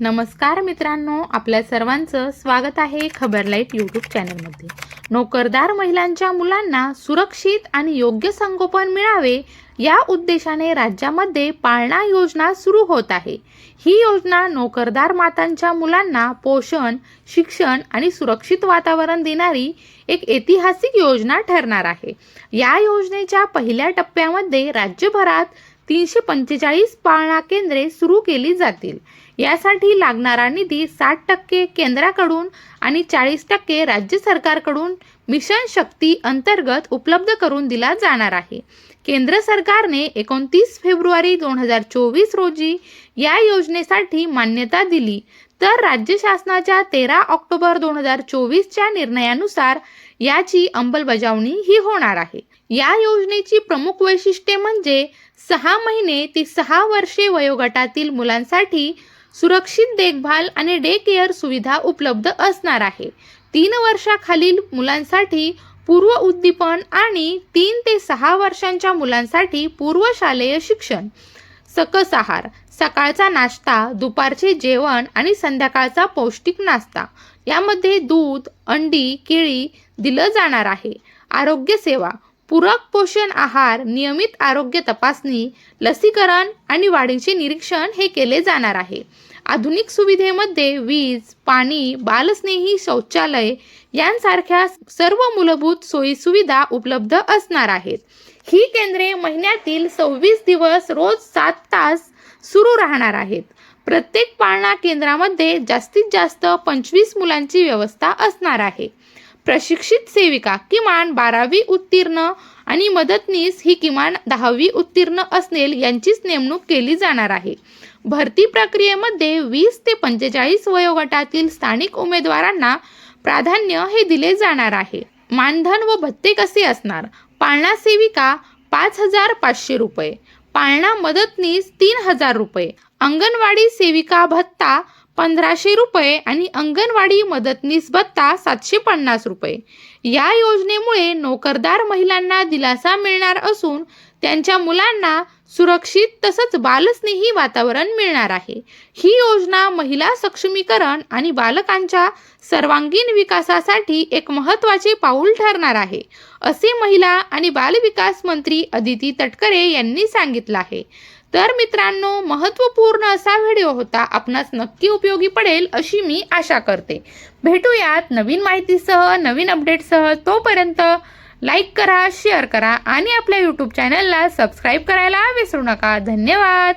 नमस्कार मित्रांनो आपल्या सर्वांचं स्वागत आहे खबर लाइट यूट्यूब चॅनलमध्ये. नोकरदार महिलांच्या मुलांना सुरक्षित आणि योग्य संगोपन मिळावे या उद्देशाने राज्यामध्ये पाळणा योजना सुरू होत आहे. ही योजना नोकरदार मातांच्या मुलांना पोषण शिक्षण आणि सुरक्षित वातावरण देणारी एक ऐतिहासिक योजना ठरणार आहे. या योजनेच्या पहिल्या टप्प्यामध्ये राज्यभरात तीनशे पंचेचाळीस पाळणा केंद्रे सुरू केली जातील. यासाठी लागणारा निधी साठ टक्के केंद्राकडून आणि चाळीस टक्के राज्य सरकारकडून मिशन शक्ती अंतर्गत उपलब्ध करून दिला जाणार आहे. केंद्र सरकारने एकोणतीस फेब्रुवारी दोन हजार चोवीस रोजी या योजनेसाठी मान्यता दिली. तर राज्य शासनाच्या तेरा ऑक्टोबर दोन हजार चोवीसच्या निर्णयानुसार याची अंमलबजावणी ही होणार आहे. या योजनेची प्रमुख वैशिष्ट्ये म्हणजे सहा महिने ते सहा वर्षे वयोगटातील मुलांसाठी सुरक्षित देखभाल आणि डे केअर सुविधा उपलब्ध असणार आहे. तीन वर्षाखालील मुलांसाठी पूर्व उद्दीपन आणि तीन ते सहा वर्षांच्या मुलांसाठी पूर्वशालेय शिक्षण सकस आहार सकाळचा नाश्ता दुपारचे जेवण आणि संध्याकाळचा पौष्टिक नाश्ता. यामध्ये दूध अंडी केळी दिलं जाणार आहे. आरोग्य सेवा पूरक पोषण आहार नियमित आरोग्य तपासणी लसीकरण आणि वाढीचे निरीक्षण हे केले जाणार आहे. आधुनिक सुविधेमध्ये वीज पाणी बालस्नेही शौचालय यांसारख्या सर्व मूलभूत सोयीसुविधा उपलब्ध असणार आहेत. ही केंद्रे महिन्यातील सव्वीस दिवस रोज सात तास सुरू राहणार आहेत. प्रत्येक पाळणा केंद्रामध्ये जास्तीत जास्त पंचवीस मुलांची व्यवस्था असणार आहे. प्रशिक्षित सेविका किमान बारावी उत्तीर्ण आणि मदतनीस ही किमान दहावी उत्तीर्ण असेल यांचीच नेमणूक केली जाणार आहे. भरती प्रक्रियेमध्ये वीस ते पंचेचाळीस वयोगटातील स्थानिक उमेदवारांना प्राधान्य हे दिले जाणार आहे. मानधन व भत्ते कसे असणार? पाळणा सेविका पाच हजार पाचशे रुपये पाळणा मदतनीस तीन हजार रुपये अंगणवाडी सेविका भत्ता पंधराशे रुपये आणि अंगणवाडी मदतनीस भत्ता सातशे पन्नास रुपये. या योजनेमुळे नोकरदार महिलांना दिलासा मिळणार असून त्यांच्या मुलांना सुरक्षित तसंच बालस्नेही वातावरण मिळणार आहे. ही योजना महिला सक्षमीकरण आणि बालकांच्या सर्वांगीण विकासासाठी एक महत्त्वाचे पाऊल ठरणार आहे असे महिला आणि बालविकास मंत्री अदिती तटकरे यांनी सांगितलं आहे. तर मित्रांनो महत्त्वपूर्ण असा व्हिडिओ होता आपणास नक्की उपयोगी पडेल अशी मी आशा करते. भेटूयात नवीन माहितीसह नवीन अपडेटसह. तोपर्यंत लाईक करा शेअर करा आणि आपल्या यूट्यूब चॅनलला सबस्क्राईब करायला विसरू नका. धन्यवाद!